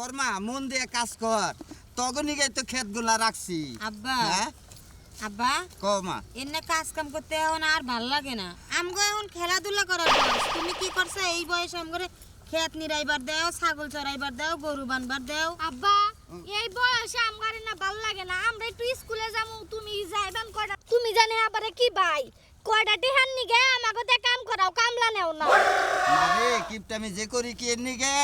কর্মা মন দিয়ে কাজ কর। তখনই তো ক্ষেতগুলা রাখছি। আব্বা হ্যাঁ? আব্বা কমা এনে কাজ কাম করতে এখন আর ভালো লাগে না। আমগো এখন খেলাধুলা করার বয়স। তুমি কি করছ? এই বয়সে আমগরে খেত নিরাইবার দেও ছাগল চড়াইবার দেও গরু বানবার দেও। আব্বা এই বয়সে আমার না ভালো লাগে না। আমরা একটু স্কুলে যাব তুমি যাইবেন কয়টা তুমি জানে আবার কি ভাই? কয়টা টিহান নিগে আমাকে কাম করাও কামলা নেও না। কিপটা আমি যে করি কি এর নিগে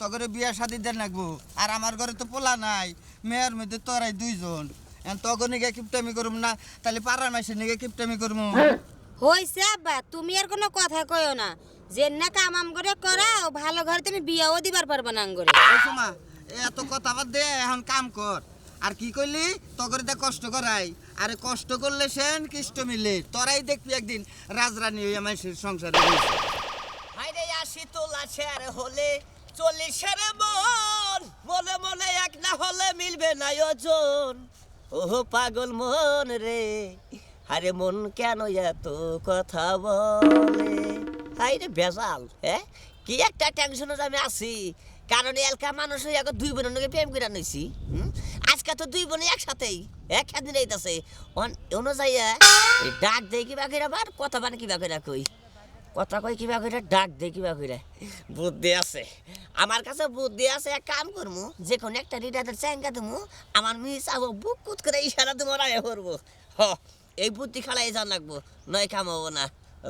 তখন বিয়া শাদি দেন লাগবো। আর আমার ঘরে তো পোলা নাই। মেয়ের মধ্যে তোরাই দুইজন। তখন নিগে কিপটামি করুম না তাহলে পাড়ার মাসে নিগে কিপটামি করব হইছে আব্বা তুমি আর কোনো কথা কইও না। যে না কাম আম করে করাও ভালো ঘরে তুমি বিয়াও দিবার পারবে না আঙ্গরে। মা এত কথা বাদ দে এখন কাম কর। আর কি করলি তগরে দে কষ্ট করাই। আরে কষ্ট করলে সেন কৃষ্ট মিলে। তোরাই দেখবি একদিন রাজরানী হইয়া মানুষের সংসারে রয়েছে হাইরে আসি তোলা শেয়ার হলে চল্লিশের মন। মনে মনে এক না হলে মিলবে না ওজন। ওহ, পাগল মন রে। আরে মন কেন এত কথা বলে? হাইরে বেজাল হ্যাঁ? কি একটা টেনশনে আমি আছি? কারণ এলকা মানুষ হয়ে এখন দুই বোনের প্রেম করে হুম? আজকে তো দুই বোনে একসাথেই একসাথে যাইতাছে অনুযায়ী ডাক দেয় কিবা করে আবার, কথা বান কিবা করে কই? কথা কই কিবা করে ডাক দে কিবা করে বুদ্ধি আছে। আমার কাছে বুদ্ধি আছে এক কাম করমু যে কোনো একটা রিডারের চ্যাঙ্গা দেবো আমার মিস আবো বুক কুত করে ইশারা দেবো রায় করব। হ এই বুদ্ধি খেলাই জান লাগবো নয় কাম হব না।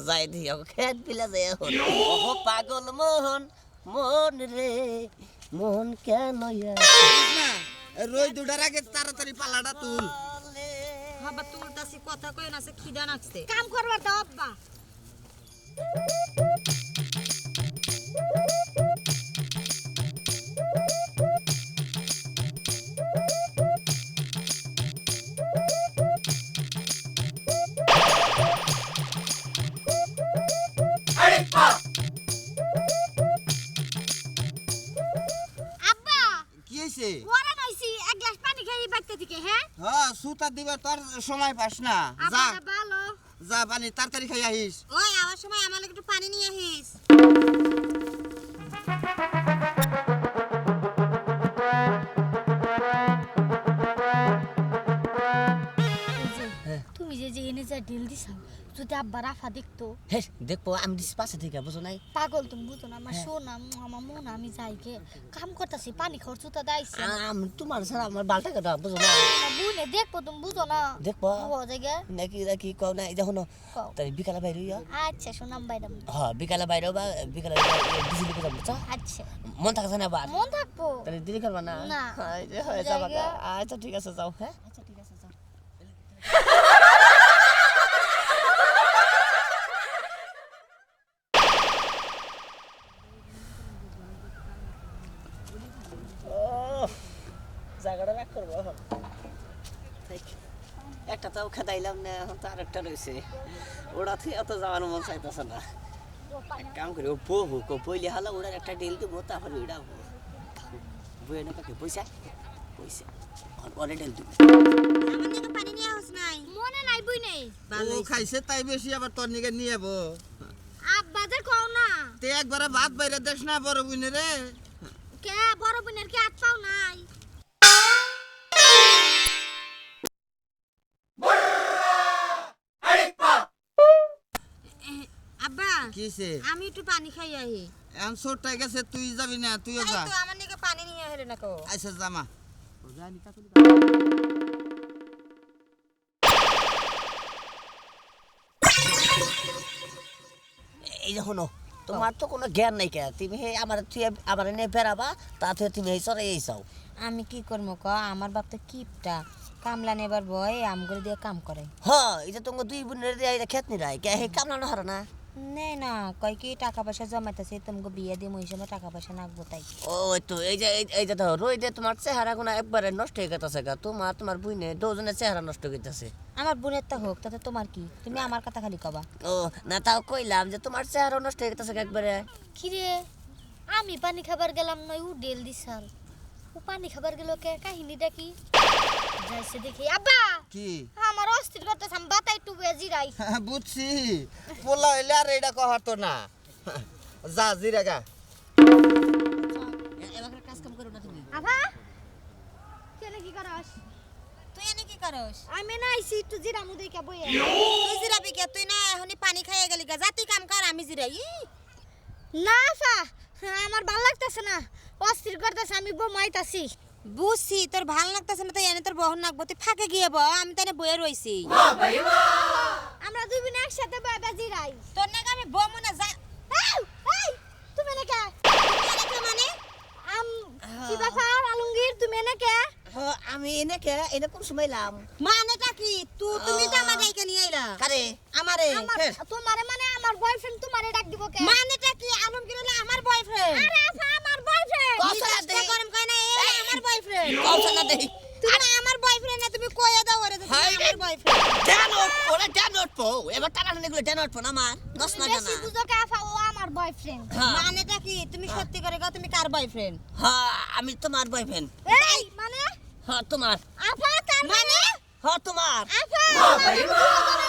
যাই দি দিও খেত বিলা যাই এখন ওহ পাগল মোহন মন রে মন কেন রই দুটার আগে তাড়াতাড়ি পালাটা তুল। আবার তুলতাছি কথা কইও না সে খিদা নাচতে কাম করবার দাও আব্বা। সুতা দিবার তোর সময় পাস না। যা। যা পানি তাড়াতাড়ি খাই আহিস সময় আমার একটু আব্বা রাফা দেখতো। হে দেখব আমি দিস পাশে থেকে বুঝো নাই? পাগল তুমি বুঝো না আমার শোনা আমার মন আমি যাই গে। কাম করতেছি পানি খরচ তো দাইছে। আমি তোমার ছাড়া আমার বালটা কেটা বুঝো না বুনে দেখব তুমি বুঝো না। দেখব। ও জায়গা নাকি নাকি কও না দেখো না তাই বিকালে বাইরে হইয়া। আচ্ছা শোনাম বাইরাম হ্যাঁ বিকালে বাইরে বা বিকালে বিজলি করে বুঝছ? আচ্ছা। মন থাকছে না বা মন থাকব। তাহলে দেরি করবা না? না। হয়ে। আচ্ছা ঠিক আছে যাও হ্যাঁ আচ্ছা ঠিক আছে যাও জায়গাটা ব্যাক করব এখন ঠিক। একটা তাও খেদাইলাম না এখন তো আরেকটা রয়েছে। ওরা থেকে অত যাওয়ার মন চাইতেছে না। এক কাম করি ও বহু কো পইলে হালা ওরা একটা ডিল দিব তারপরে উড়াবো বইয়ে না কাকে পয়সা? পয়সা অনেক ডিল দিব। আমার পানি নিয়ে আস নাই। মনে নাই বুই নেই। ভালো ও খাইছে তাই বেশি আবার তোর নিগে নিয়ে যাব আব্বা যে কও না। তে একবারে ভাত বাইরে দেশ না বড় বুনে রে। কে বড় বোনের কি হাত পাও নাই? কিছে আমি একটু পানি খাই আহি। অ্যান্সারটা গেছে তুই যাবি না তুইও এই যা। তো আমার নিকে পানি নিয়ে হেলে না কো আচ্ছা জামা এই যে শোনো তোমার তো কোনো জ্ঞান নাই কে? তুমি হে আমার তুই আমার এনে বেড়াবা তাতে তুমি এই সরে এই চাও। আমি কি করব ক? আমার বাপ তো কিপটা। কামলা নেবার বয় আম করে দিয়ে কাম করে। হ্যাঁ এই যে তোমার দুই বোনের দিয়ে এটা খেত নিরাই কে? হে কামলা না হারো না। নেই না কয় কি টাকা পয়সা জমাইতেছে তোমাকে বিয়ে দিয়ে ওই সময় টাকা পয়সা নাকবো তাই। ও তো এই যে এই- এই যে ধরো রই দিয়ে তোমার চেহারা গুনা একবারে নষ্ট হয়ে গেছে গা তোমার তোমার বুইনে দুজনের চেহারা নষ্ট হয়ে গেছে আমার বোনের তা হোক তাতে তোমার কি? তুমি আমার কথা খালি কবা। ও না তাও কইলাম যে তোমার চেহারা নষ্ট হয়ে গেছে একবারে। কিরে আমি পানি খাবার গেলাম নয় ও ডেল দিছাল। ও পানি খাবার গেল কে কাহিনীটা কি? যাইছে দেখি আব্বা! কি? আমার অস্থির করতেছে আমি বাতাই একটু বেজিরাই বুঝছি। পোলা হইলে আর এটা কহার তো না। যা জিরা গা। এবার কাজ কাম করো না তুমি। আভা কেন কি করস? তুই এনে কি করস? আমি না আইছি একটু জিরামু দেখে বইয়ে তুই জিরাবি কে তুই না পানি খাইয়ে গেলি গা। জাতি কাম কর আমি জিরাই। ই, না আফা আমার ভালো লাগতেছে না। অস্থির করতেছে আমি বমাইতাছি। বুঝছি তোর ভালো লাগতেছে না তো এনে তোর বহন নাকবো তুই ফাঁকে গিয়ে ব আমি তো এনে বইয়ে রইছি। আমরা দুই বোন একসাথে বাজি জিরাই তোর নাকি আমি বমু না যা তুমি নাকি মানে? আম কি ব্যাপার আলমগীর তুমি নাকি আমি এনে কে এনে কোন সময় লাম মানেটা কি? তুই তুমি তো আমার ডাইকে নিয়ে আইলা। কারে? আমারে। তোমারে মানে আমার বয়ফ্রেন্ড তোমারে ডাক দিব কে? মানেটা কি? আলমগীর হলো আমার বয়ফ্রেন্ড আরে আফা আমার বয়ফ্রেন্ড কথা দেই। গরম কয় না এই আমার বয়ফ্রেন্ড কৌশল না দেই। তুমি আমার বয়ফ্রেন্ড না তুমি কইয়া দাও ওরে। আমার বয়ফ্রেন্ড ড্যান উঠবো না ড্যান উঠবো এবার টানা টানি গুলো ড্যান উঠবো না আমার। দশ না বেশি জানা বুঝো কে আফা ও আমার বয়ফ্রেন্ড হ্যাঁ। মানেটা কি? তুমি সত্যি করে কও তুমি কার বয়ফ্রেন্ড হ্যাঁ আমি তোমার বয়ফ্রেন্ড এই হ্যাঁ তোমার। তার মানে? হ্যাঁ তোমার।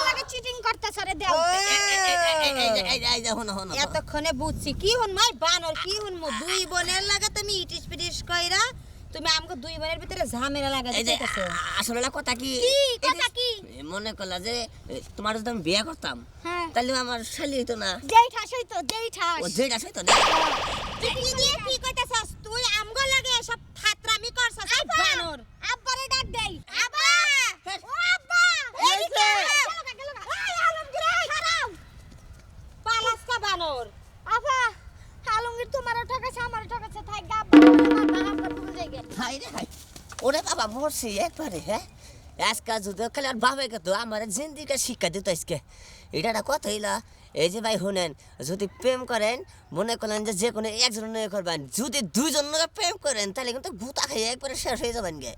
লাগে চিটিং করতেছ রে দেও। এই- এই- এই- এই- এই যে- এই যে- এই যে হনো হনো এতক্ষণে বুঝছি। কি হন মাই? বানর কি হন মো? দুই বোনের লাগে তুমি ইটিস পিটিস কইরা তুমি আমাকে দুই বোনের ভিতরে ঝামেলা আসলে কথা কি? কথা মনে করলা যে তোমার যদি আমি বিয়ে করতাম হ্যাঁ। তাহলে আমার শালি হইতো না। যেই ঠাস হইতো যেই ঠাস ও যেটা হইতো না? তুই দিয়ে কি কইতাছস তুই আমগো লাগে সব ফাতরামি করছস এই বানর আব্বারে ডাক দেই আব্বা ও আব্বা এদিকে। গেলো গা, গেলো গা। এই আলমগীর এই খারাপ বানর আফা আলমগীর তোমারও ঠকাছে আমারও ঠকাছে থাই গা হাই রে হাই ওরে বাবা, মরছি একবারে হ্যাঁ? আজকাল যদি খালি আর ভাবে তো আমার জিন্দিকে শিক্ষা দিত আজকে। এটা একটা কথা এই যে ভাই শুনেন, যদি প্রেম করেন, মনে করেন যে যে কোনো একজন নিয়ে করবেন, যদি দুইজন নিয়ে প্রেম করেন, তাহলে কিন্তু ভূতা খাইয়ে একবারে শেষ হয়ে যাবেন গে।